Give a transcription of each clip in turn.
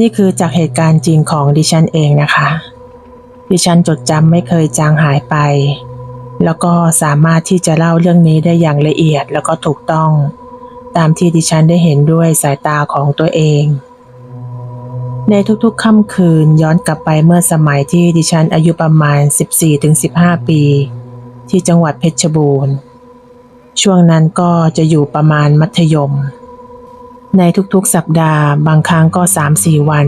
นี่คือจากเหตุการณ์จริงของดิฉันเองนะคะ ดิฉันจดจำไม่เคยจางหายไป แล้วก็สามารถที่จะเล่าเรื่องนี้ได้อย่างละเอียดแล้วก็ถูกต้อง ตามที่ดิฉันได้เห็นด้วยสายตาของตัวเอง ในทุกๆค่ำคืนย้อนกลับไปเมื่อสมัยที่ดิฉันอายุประมาณ 14-15 ปี ที่จังหวัดเพชรบูรณ์ ช่วงนั้นก็จะอยู่ประมาณมัธยม ในทุกๆสัปดาห์บางครั้งก็3-4วัน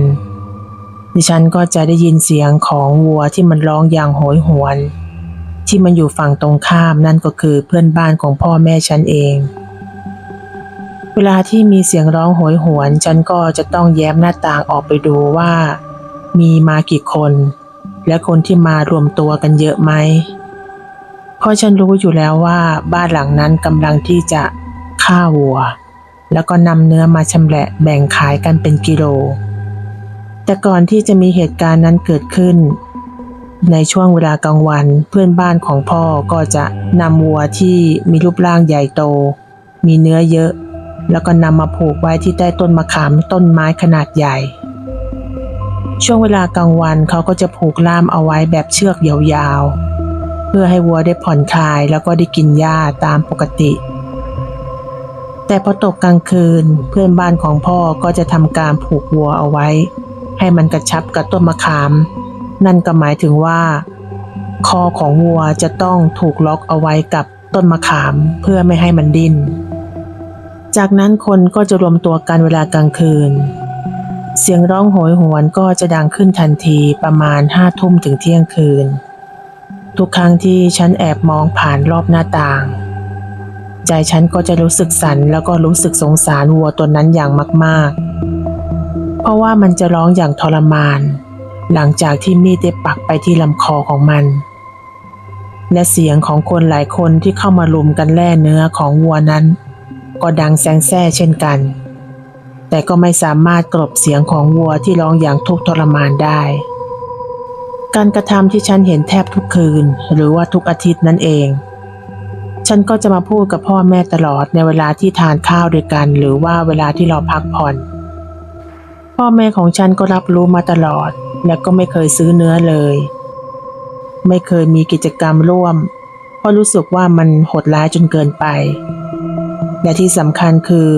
ดิฉันก็จะได้ยินเสียงของวัวที่มันร้องอย่างโหยหวน ที่มันอยู่ฝั่งตรงข้ามนั่นก็คือเพื่อนบ้านของพ่อแม่ฉันเอง เวลาที่มีเสียงร้องโหยหวน ฉันก็จะต้องแย้มหน้าต่างออกไปดูว่า มีมากี่คน และคนที่มารวมตัวกันเยอะไหมเพราะฉันรู้อยู่แล้วว่าบ้านหลังนั้นกำลังที่จะฆ่าวัว แล้วก็นำเนื้อมาชำแหละแบ่งขายกันเป็นกิโล แต่ก่อนที่จะมีเหตุการณ์นั้นเกิดขึ้น ในช่วงเวลากลางวันเพื่อนบ้านของพ่อก็จะนำวัวที่มีรูปร่างใหญ่โต มีเนื้อเยอะ แล้วก็นำมาผูกไว้ที่ใต้ต้นมะขามต้นไม้ขนาดใหญ่ ช่วงเวลากลางวันเขาก็จะผูกล่ามเอาไว้แบบเชือกยาวๆ เพื่อให้วัวได้ผ่อนคลายแล้วก็ได้กินหญ้าตามปกติ แต่พอตกกลางคืนเพื่อนบ้านของพ่อก็จะทำการผูกวัวเอาไว้ ให้มันกระชับกับต้นมะขาม นั่นก็หมายถึงว่า คอของวัวจะต้องถูกล็อกเอาไว้กับต้นมะขามเพื่อไม่ให้มันดิ้น จากนั้นคนก็จะรวมตัวกันเวลากลางคืน เสียงร้องโหยหวนก็จะดังขึ้นทันทีประมาณห้าทุ่มถึงเที่ยงคืน ทุกครั้งที่ฉันแอบมองผ่านรอบหน้าต่าง ใจฉันก็จะรู้สึกสันแล้วก็รู้สึกสงสารวัวตัวนั้นอย่างมาก ๆ เพราะว่ามันจะร้องอย่างทรมาน หลังจากที่มีดได้ปักไปที่ลำคอของมัน และเสียงของคนหลายคนที่เข้ามาลุมกันแล่เนื้อของวัวนั้น ก็ดังแซงแซ่เช่นกัน แต่ก็ไม่สามารถกลบเสียงของวัวที่ร้องอย่างทุกข์ทรมานได้ การกระทำที่ฉันเห็นแทบทุกคืน หรือว่าทุกอาทิตย์นั่นเอง ฉันก็จะมาพูดกับพ่อแม่ตลอดในเวลาที่ทานข้าวด้วยกัน หรือว่าเวลาที่เราพักผ่อน พ่อแม่ของฉันก็รับรู้มาตลอด และก็ไม่เคยซื้อเนื้อเลย ไม่เคยมีกิจกรรมร่วม เพราะรู้สึกว่ามันโหดร้ายจนเกินไป และที่สำคัญคือ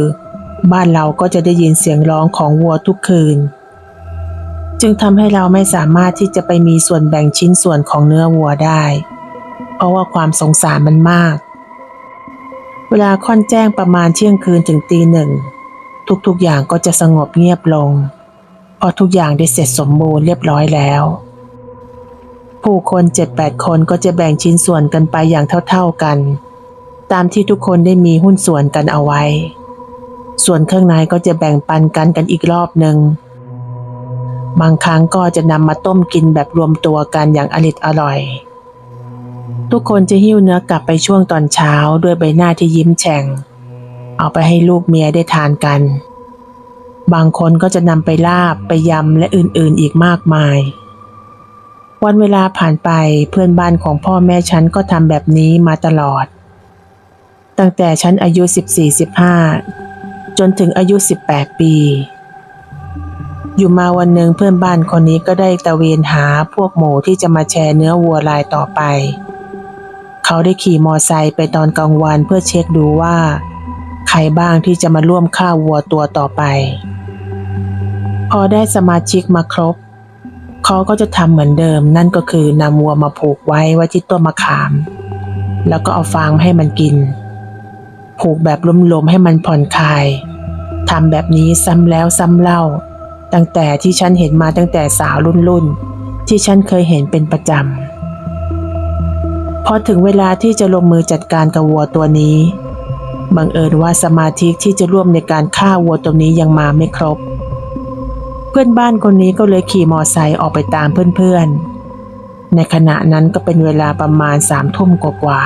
บ้านเราก็จะได้ยินเสียงร้องของวัวทุกคืน จึงทำให้เราไม่สามารถที่จะไปมีส่วนแบ่งชิ้นส่วนของเนื้อวัวได้ เพราะว่าความสงสารมันมาก เวลาค่อนแจ้งประมาณเที่ยงคืนถึงตีหนึ่ง ทุกๆอย่างก็จะสงบเงียบลง เพราะทุกอย่างได้เสร็จสมบูรณ์เรียบร้อยแล้ว ผู้คนเจ็ดแปดคนก็จะแบ่งชิ้นส่วนกันไปอย่างเท่าๆกัน ตามที่ทุกคนได้มีหุ้นส่วนกันเอาไว้ ส่วนเครื่องในก็จะแบ่งปันกันกันอีกรอบหนึ่งบางครั้งก็จะนำมาต้มกินแบบรวมตัวกันอย่างอริดอร่อย ทุกคนจะหิ้วเนื้อกลับไปช่วงตอนเช้าด้วยใบหน้าที่ยิ้มแฉ่ง เอาไปให้ลูกเมียได้ทานกัน บางคนก็จะนำไปลาบไปยำและอื่นๆอีกมากมาย วันเวลาผ่านไปเพื่อนบ้านของพ่อแม่ฉันก็ทำแบบนี้มาตลอด ตั้งแต่ฉันอายุ 14-15 จนถึงอายุ 18 ปีอยู่มาวันหนึ่งเพื่อนบ้านคนนี้ก็ได้ตะเวนหาพวกหมูที่จะมาแชร์เนื้อวัวลายต่อไป เขาได้ขี่มอไซค์ไปตอนกลางวันเพื่อเช็คดูว่า ใครบ้างที่จะมาร่วมฆ่าวัวตัวต่อไป พอได้สมาชิกมาครบ เขาก็จะทำเหมือนเดิม นั่นก็คือนำวัวมาผูกไว้ไว้ที่ต้นมะขาม แล้วก็เอาฟางให้มันกิน ผูกแบบล้มๆให้มันผ่อนคลายทำแบบนี้ซ้ำแล้วซ้ำเล่า ตั้งแต่ที่ฉันเห็นมาตั้งแต่สาวรุ่นๆที่ฉันเคยเห็นเป็นประจำ พอถึงเวลาที่จะลงมือจัดการกับวัวตัวนี้บังเอิญว่าสมาชิที่จะร่วมในการฆ่าวัวตัวนี้ยังมาไม่ครบ เพื่อนบ้านคนนี้ก็เลยขี่มอไซค์ออกไปตามเพื่อนๆ ในขณะนั้นก็เป็นเวลาประมาณสามทุ่มกว่า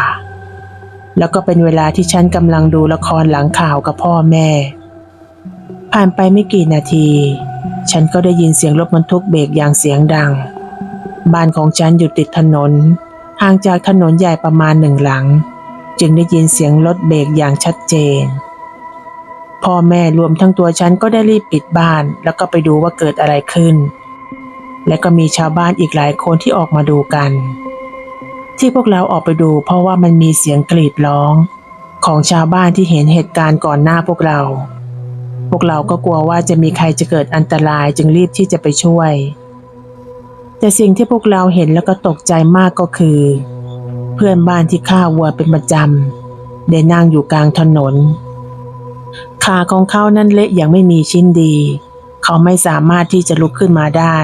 ๆแล้วก็เป็นเวลาที่ฉันกำลังดูละครหลังข่าวกับพ่อแม่ ผ่านไปไม่กี่นาที ฉันก็ได้ยินเสียงรถบรรทุกเบรกอย่างเสียงดัง บ้านของฉันอยู่ติดถนน ห่างจากถนนใหญ่ประมาณหนึ่งหลัง จึงได้ยินเสียงรถเบรกอย่างชัดเจน พ่อแม่รวมทั้งตัวฉันก็ได้รีบปิดบ้าน แล้วก็ไปดูว่าเกิดอะไรขึ้น และก็มีชาวบ้านอีกหลายคนที่ออกมาดูกัน ที่พวกเราออกไปดู เพราะว่ามันมีเสียงกรีดร้อง ของชาวบ้านที่เห็นเหตุการณ์ก่อนหน้าพวกเรา พวกเราก็กลัวว่าจะมีใครจะเกิดอันตรายจึงรีบที่จะไปช่วย แต่สิ่งที่พวกเราเห็นแล้วก็ตกใจมากก็คือ เพื่อนบ้านที่ฆ่าวัวเป็นประจำได้นั่งอยู่กลางถนน ขาของเขานั้นเละอย่างไม่มีชิ้นดี เขาไม่สามารถที่จะลุกขึ้นมาได้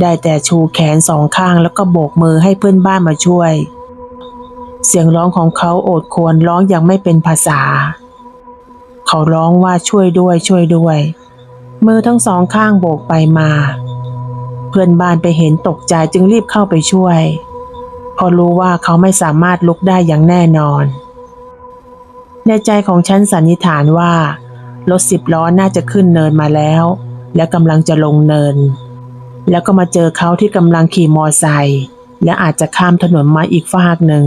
ได้แต่ชูแขนสองข้างแล้วก็โบกมือให้เพื่อนบ้านมาช่วย เสียงร้องของเขาโอดควรร้องอย่างไม่เป็นภาษา เขาร้องว่าช่วยด้วยช่วยด้วย มือทั้งสองข้างโบกไปมา พื่อนบ้านไปเห็นตกใจจึงรีบเข้าไปช่วยเพอรู้ว่าเขาไม่สามารถลุกได้อย่างแน่นอน ในใจของฉันสันนิษฐานว่ารถสิบล้อน่าจะขึ้นเนินมาแล้ว และกำลังจะลงเนิน แล้วก็มาเจอเขาที่กำลังขี่มอไซค์และอาจจะข้ามถนนมาอีกฟากหนึ่ง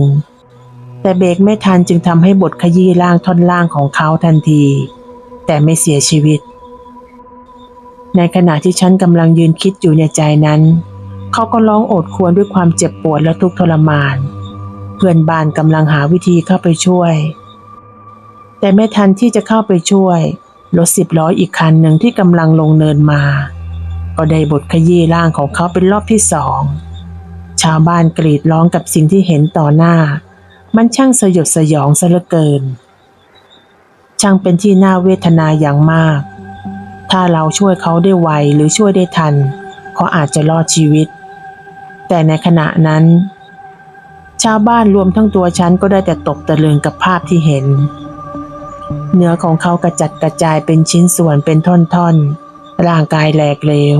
แต่เบรกไม่ทันจึงทำให้บทขยี้ร่างท่อนล่างของเขาทันที แต่ไม่เสียชีวิต ในขณะที่ฉันกำลังยืนคิดอยู่ในใจนั้น เขาก็ร้องโอดครวญด้วยความเจ็บปวดและทุกข์ทรมาน เพื่อนบ้านกำลังหาวิธีเข้าไปช่วย แต่ไม่ทันที่จะเข้าไปช่วยรถสิบล้ออีกคันหนึ่งที่กำลังลงเนินมา ก็ได้บทขยี้ร่างของเขาเป็นรอบที่สอง ชาวบ้านกรีดร้องกับสิ่งที่เห็นต่อหน้า มันช่างสยดสยองซะเหลือเกิน ช่างเป็นที่น่าเวทนาอย่างมาก ถ้าเราช่วยเขาได้ไวหรือช่วยได้ทัน เขาอาจจะรอดชีวิต แต่ในขณะนั้น ชาวบ้านรวมทั้งตัวฉันก็ได้แต่ตกตะลึงกับภาพที่เห็น เนื้อของเขากระจัดกระจายเป็นชิ้นส่วนเป็นท่อนๆ ร่างกายแหลกเหลว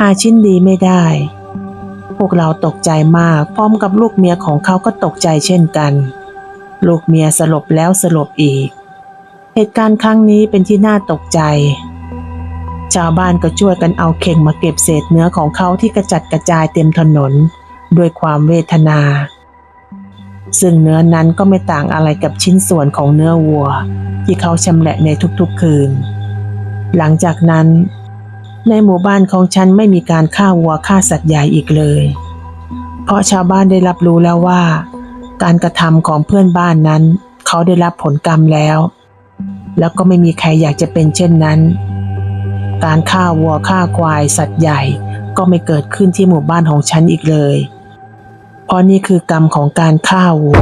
หาชิ้นดีไม่ได้ พวกเราตกใจมากพร้อมกับลูกเมียของเขาก็ตกใจเช่นกัน ลูกเมียสลบแล้วสลบอีก เหตุการณ์ครั้งนี้เป็นที่น่าตกใจ ชาวบ้านก็ช่วยกันเอาเข่งมาเก็บเศษเนื้อของเขาที่กระจัดกระจายเต็มถนน ด้วยความเวทนา ซึ่งเนื้อนั้นก็ไม่ต่างอะไรกับชิ้นส่วนของเนื้อวัว ที่เขาชำแหละในทุกๆคืน หลังจากนั้น ในหมู่บ้านของฉันไม่มีการฆ่าวัวฆ่าสัตว์ใหญ่อีกเลย เพราะชาวบ้านได้รับรู้แล้วว่า การกระทำของเพื่อนบ้านนั้น เขาได้รับผลกรรมแล้ว แล้วก็ไม่มีใครอยากจะเป็นเช่นนั้น การฆ่าวัวฆ่าควายสัตว์ใหญ่ก็ไม่เกิดขึ้นที่หมู่บ้านของฉันอีกเลย เพราะนี่คือกรรมของการฆ่าวัว